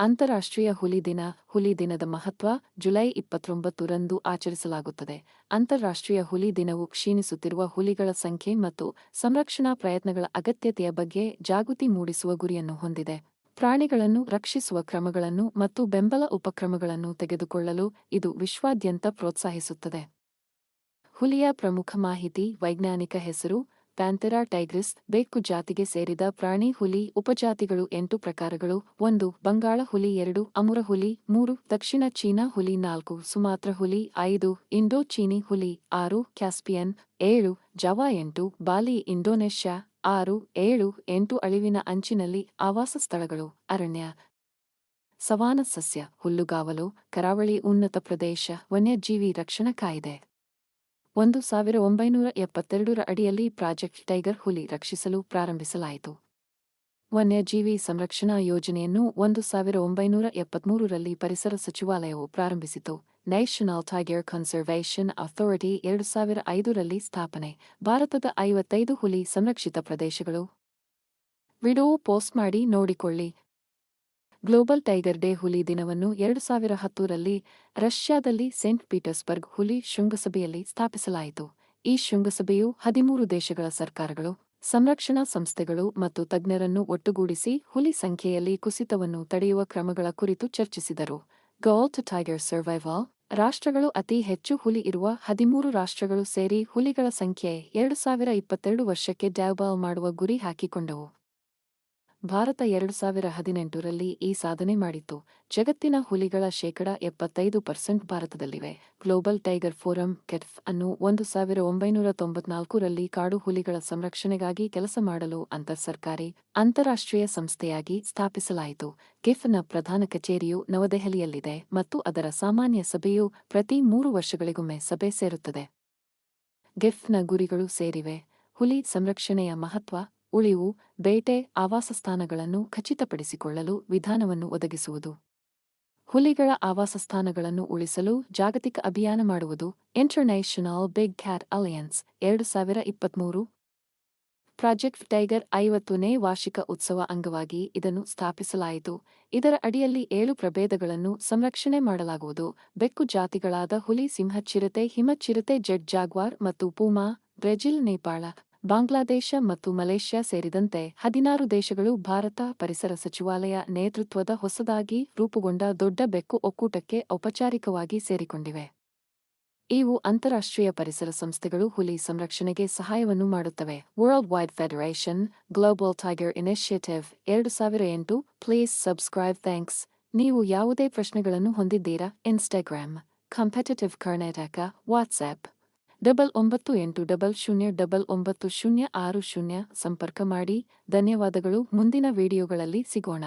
ಅಂತಾರಾಷ್ಟ್ರೀಯ ಹುಲಿ ದಿನ, ಹುಲಿ ದಿನದ ಮಹತ್ವ ಜುಲೈ ಇಪ್ಪತ್ತೊಂಬತ್ತು ರಂದು ಆಚರಿಸಲಾಗುತ್ತದೆ. ಅಂತಾರಾಷ್ಟ್ರೀಯ ಹುಲಿ ದಿನವು ಕ್ಷೀಣಿಸುತ್ತಿರುವ ಹುಲಿಗಳ ಸಂಖ್ಯೆ ಮತ್ತು ಸಂರಕ್ಷಣಾ ಪ್ರಯತ್ನಗಳ ಅಗತ್ಯತೆಯ ಬಗ್ಗೆ ಜಾಗೃತಿ ಮೂಡಿಸುವ ಗುರಿಯನ್ನು ಹೊಂದಿದೆ. ಪ್ರಾಣಿಗಳನ್ನು ರಕ್ಷಿಸುವ ಕ್ರಮಗಳನ್ನು ಮತ್ತು ಬೆಂಬಲ ಉಪಕ್ರಮಗಳನ್ನು ತೆಗೆದುಕೊಳ್ಳಲು ಇದು ವಿಶ್ವಾದ್ಯಂತ ಪ್ರೋತ್ಸಾಹಿಸುತ್ತದೆ. ಹುಲಿಯ ಪ್ರಮುಖ ಮಾಹಿತಿ ವೈಜ್ಞಾನಿಕ ಹೆಸರು ಪ್ಯಾಂಥೆರಾ ಟೈಗ್ರಿಸ್, ಬೆಕ್ಕು ಜಾತಿಗೆ ಸೇರಿದ ಪ್ರಾಣಿ ಹುಲಿ, ಉಪಜಾತಿಗಳು ಎಂಟು ಪ್ರಕಾರಗಳು, ಒಂದು ಬಂಗಾಳ ಹುಲಿ, ಎರಡು ಅಮುರ ಹುಲಿ, ಮೂರು ದಕ್ಷಿಣ ಚೀನಾ ಹುಲಿ, ನಾಲ್ಕು ಸುಮಾತ್ರ ಹುಲಿ, ಐದು ಇಂಡೋ ಚೀನಿ ಹುಲಿ, ಆರು ಕ್ಯಾಸ್ಪಿಯನ್, ಏಳು ಜವಾ, ಎಂಟು ಬಾಲಿ ಇಂಡೋನೇಷ್ಯಾ, ಆರು ಏಳು ಎಂಟು ಅಳಿವಿನ ಅಂಚಿನಲ್ಲಿ ಆವಾಸ ಸ್ಥಳಗಳು. ಅರಣ್ಯ. ಸವಾನ ಸಸ್ಯ, ಹುಲ್ಲುಗಾವಲು, ಕರಾವಳಿ ಉನ್ನತ ಪ್ರದೇಶ, ವನ್ಯಜೀವಿ ರಕ್ಷಣಾ ಕಾಯ್ದೆ. ಒಂದು ಸಾವಿರ ಒಂಬೈನೂರ ಎಪ್ಪತ್ತೆರಡರ ಅಡಿಯಲ್ಲಿ ಪ್ರಾಜೆಕ್ಟ್ ಟೈಗರ್ ಹುಲಿ ರಕ್ಷಿಸಲು ಪ್ರಾರಂಭಿಸಲಾಯಿತು. ವನ್ಯಜೀವಿ ಸಂರಕ್ಷಣಾ ಯೋಜನೆಯನ್ನು ಒಂದು ಸಾವಿರ ಒಂಬೈನೂರ ಎಪ್ಪತ್ಮೂರರಲ್ಲಿ ಪರಿಸರ ಸಚಿವಾಲಯವು ಪ್ರಾರಂಭಿಸಿತು. ನ್ಯಾಷನಲ್ ಟೈಗರ್ ಕನ್ಸರ್ವೇಷನ್ ಅಥಾರಿಟಿ ಎರಡು ಸಾವಿರ ಐದರಲ್ಲಿ ಸ್ಥಾಪನೆ, ಭಾರತದ ಐವತ್ತೈದು ಹುಲಿ ಸಂರಕ್ಷಿತ ಪ್ರದೇಶಗಳು. ವಿಡಿಯೋ ಪೋಸ್ಟ್ ಮಾಡಿ ನೋಡಿಕೊಳ್ಳಿ. ಗ್ಲೋಬಲ್ ಟೈಗರ್ ಡೇ ಹುಲಿ ದಿನವನ್ನು ಎರಡು ಸಾವಿರ ಹತ್ತೂರಲ್ಲಿ ರಷ್ಯಾದಲ್ಲಿ ಸೇಂಟ್ ಪೀಟರ್ಸ್ಬರ್ಗ್ ಹುಲಿ ಶೃಂಗಸಭೆಯಲ್ಲಿ ಸ್ಥಾಪಿಸಲಾಯಿತು. ಈ ಶೃಂಗಸಭೆಯು ಹದಿಮೂರು ದೇಶಗಳ ಸರ್ಕಾರಗಳು, ಸಂರಕ್ಷಣಾ ಸಂಸ್ಥೆಗಳು ಮತ್ತು ತಜ್ಞರನ್ನು ಒಟ್ಟುಗೂಡಿಸಿ ಹುಲಿ ಸಂಖ್ಯೆಯಲ್ಲಿ ಕುಸಿತವನ್ನು ತಡೆಯುವ ಕ್ರಮಗಳ ಕುರಿತು ಚರ್ಚಿಸಿದರು. ಗೋಲ್ ಟು ಟೈಗರ್ ಸರ್ವೈವಲ್ ರಾಷ್ಟ್ರಗಳು ಅತಿ ಹೆಚ್ಚು ಹುಲಿ ಇರುವ ಹದಿಮೂರು ರಾಷ್ಟ್ರಗಳು ಸೇರಿ ಹುಲಿಗಳ ಸಂಖ್ಯೆ ಎರಡು ಸಾವಿರ ಇಪ್ಪತ್ತೆರಡು ವರ್ಷಕ್ಕೆ ಡ್ಯಾಬಾಲ್ ಮಾಡುವ ಗುರಿ ಹಾಕಿಕೊಂಡವು. ಭಾರತ ಎರಡು ಸಾವಿರ ಹದಿನೆಂಟರಲ್ಲಿ ಈ ಸಾಧನೆ ಮಾಡಿತ್ತು ಜಗತ್ತಿನ ಹುಲಿಗಳ ಶೇಕಡ ಎಪ್ಪತ್ತೈದು ಪರ್ಸೆಂಟ್ ಭಾರತದಲ್ಲಿವೆ. ಗ್ಲೋಬಲ್ ಟೈಗರ್ ಫೋರಂ ಕೆಟ್ಫ್ ಅನ್ನು ಒಂದು ಸಾವಿರ ಒಂಬೈನೂರ ತೊಂಬತ್ನಾಲ್ಕರಲ್ಲಿ ಕಾಡು ಹುಲಿಗಳ ಸಂರಕ್ಷಣೆಗಾಗಿ ಕೆಲಸ ಮಾಡಲು ಅಂತರ್ಸರ್ಕಾರಿ, ಅಂತಾರಾಷ್ಟ್ರೀಯ ಸಂಸ್ಥೆಯಾಗಿ ಸ್ಥಾಪಿಸಲಾಯಿತು. ಗಿಫ್ನ ಪ್ರಧಾನ ಕಚೇರಿಯು ನವದೆಹಲಿಯಲ್ಲಿದೆ ಮತ್ತು ಅದರ ಸಾಮಾನ್ಯ ಸಭೆಯು ಪ್ರತಿ ಮೂರು ವರ್ಷಗಳಿಗೊಮ್ಮೆ ಸಭೆ ಸೇರುತ್ತದೆ. ಗಿಫ್ನ ಗುರಿಗಳು ಸೇರಿವೆ. ಹುಲಿ ಸಂರಕ್ಷಣೆಯ ಮಹತ್ವ ಉಳಿವು ಬೇಟೆ ಆವಾಸಸ್ಥಾನಗಳನ್ನು ಖಚಿತಪಡಿಸಿಕೊಳ್ಳಲು ವಿಧಾನವನ್ನು ಒದಗಿಸುವುದು. ಹುಲಿಗಳ ಆವಾಸಸ್ಥಾನಗಳನ್ನು ಉಳಿಸಲು ಜಾಗತಿಕ ಅಭಿಯಾನ ಮಾಡುವುದು ಇಂಟರ್ನ್ಯಾಷನಲ್ ಬಿಗ್ ಕ್ಯಾಟ್ ಅಲಯನ್ಸ್ ಎರಡು ಸಾವಿರ ಇಪ್ಪತ್ಮೂರು. ಪ್ರಾಜೆಕ್ಟ್ ಟೈಗರ್ ಐವತ್ತನೇ ವಾರ್ಷಿಕ ಉತ್ಸವ ಅಂಗವಾಗಿ ಇದನ್ನು ಸ್ಥಾಪಿಸಲಾಯಿತು. ಇದರ ಅಡಿಯಲ್ಲಿ ಏಳು ಪ್ರಭೇದಗಳನ್ನು ಸಂರಕ್ಷಣೆ ಮಾಡಲಾಗುವುದು. ಬೆಕ್ಕು ಜಾತಿಗಳಾದ ಹುಲಿ, ಸಿಂಹ, ಚಿರತೆ ಹಿಮಚಿರತೆ ಜೆಡ್, ಜಾಗ್ವಾರ್ ಮತ್ತು ಪೂಮಾ, ಬ್ರೆಜಿಲ್, ನೇಪಾಳ. ಬಾಂಗ್ಲಾದೇಶ ಮತ್ತು ಮಲೇಷ್ಯಾ ಸೇರಿದಂತೆ ಹದಿನಾರು ದೇಶಗಳು ಭಾರತ ಪರಿಸರ ಸಚಿವಾಲಯ ನೇತೃತ್ವದ ಹೊಸದಾಗಿ ರೂಪುಗೊಂಡ ದೊಡ್ಡ ಬೆಕ್ಕು ಒಕ್ಕೂಟಕ್ಕೆ ಔಪಚಾರಿಕವಾಗಿ ಸೇರಿಕೊಂಡಿವೆ. ಇವು ಅಂತಾರಾಷ್ಟ್ರೀಯ ಪರಿಸರ ಸಂಸ್ಥೆಗಳು ಹುಲಿ ಸಂರಕ್ಷಣೆಗೆ ಸಹಾಯವನ್ನು ಮಾಡುತ್ತವೆ. World wide federation global tiger initiative ಎರಡು ಸಾವಿರ ಎಂಟು. ಪ್ಲೀಸ್ ಸಬ್ಸ್ಕ್ರೈಬ್ ಥ್ಯಾಂಕ್ಸ್ ನೀವು ಯಾವುದೇ ಪ್ರಶ್ನೆಗಳನ್ನು ಹೊಂದಿದ್ದೀರಾ? Instagram competitive Karnataka WhatsApp double ಒಂಬತ್ತು ಎಂಟು ಡಬಲ್ ಶೂನ್ಯ ಡಬಲ್ ಒಂಬತ್ತು ಶೂನ್ಯ ಆರು ಶೂನ್ಯ ಸಂಪರ್ಕ ಮಾಡಿ. ಧನ್ಯವಾದಗಳು. ಮುಂದಿನ ವಿಡಿಯೋಗಳಲ್ಲಿ ಸಿಗೋಣ.